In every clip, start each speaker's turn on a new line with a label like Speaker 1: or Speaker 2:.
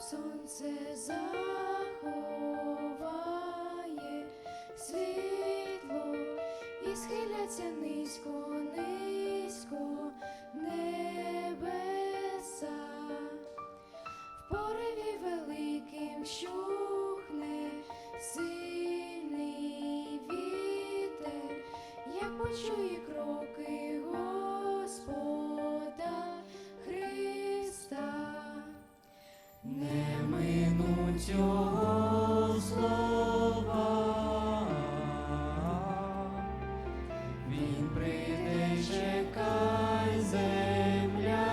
Speaker 1: сонце заховає світло і схиляться низько, низько небеса. В пориві великим
Speaker 2: його слова, він прийде, чекай земля,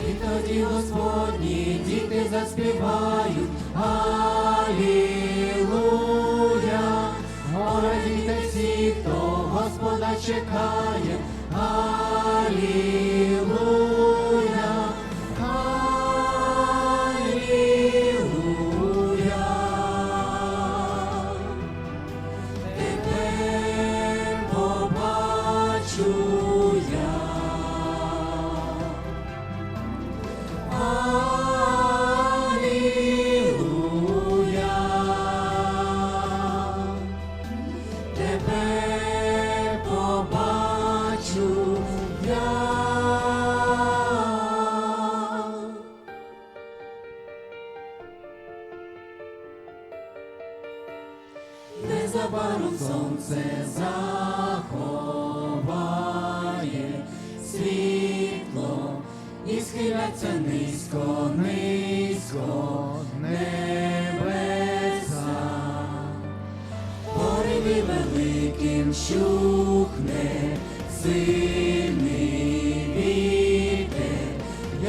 Speaker 2: і тоді Господні діти заспівають. Алілуя, Радійте всі, хто Господа чекає, Алілуя, Незабаром сонце заховає світло і схиляться низько, низько небеса. Пориви великим щухне сильний вітер,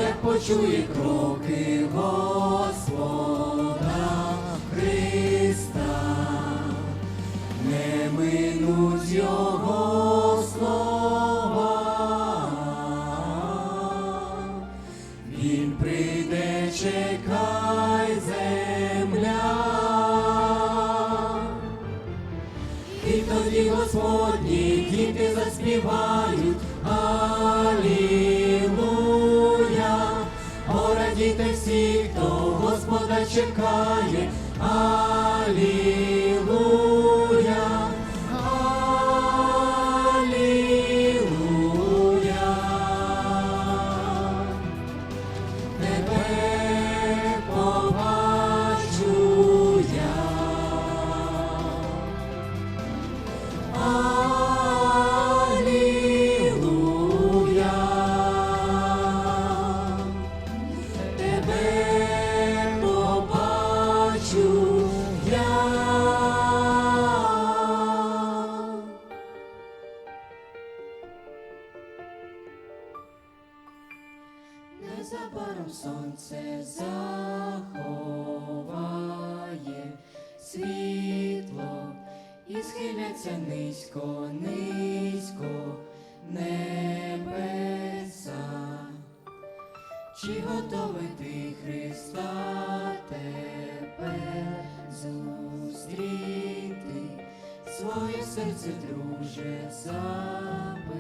Speaker 2: як почує кроки Господа Христа, минуть його слова. Він прийде, чекай земля. І тоді Господні діти заспівають Алілуя, О, радійте всі, хто Господа чекає, Алілуя, Незабаром сонце заховає світло і схиляться низько, низько небеса. Чи готовий ти Христа тебе зустріти? Своє серце, друже, запитай.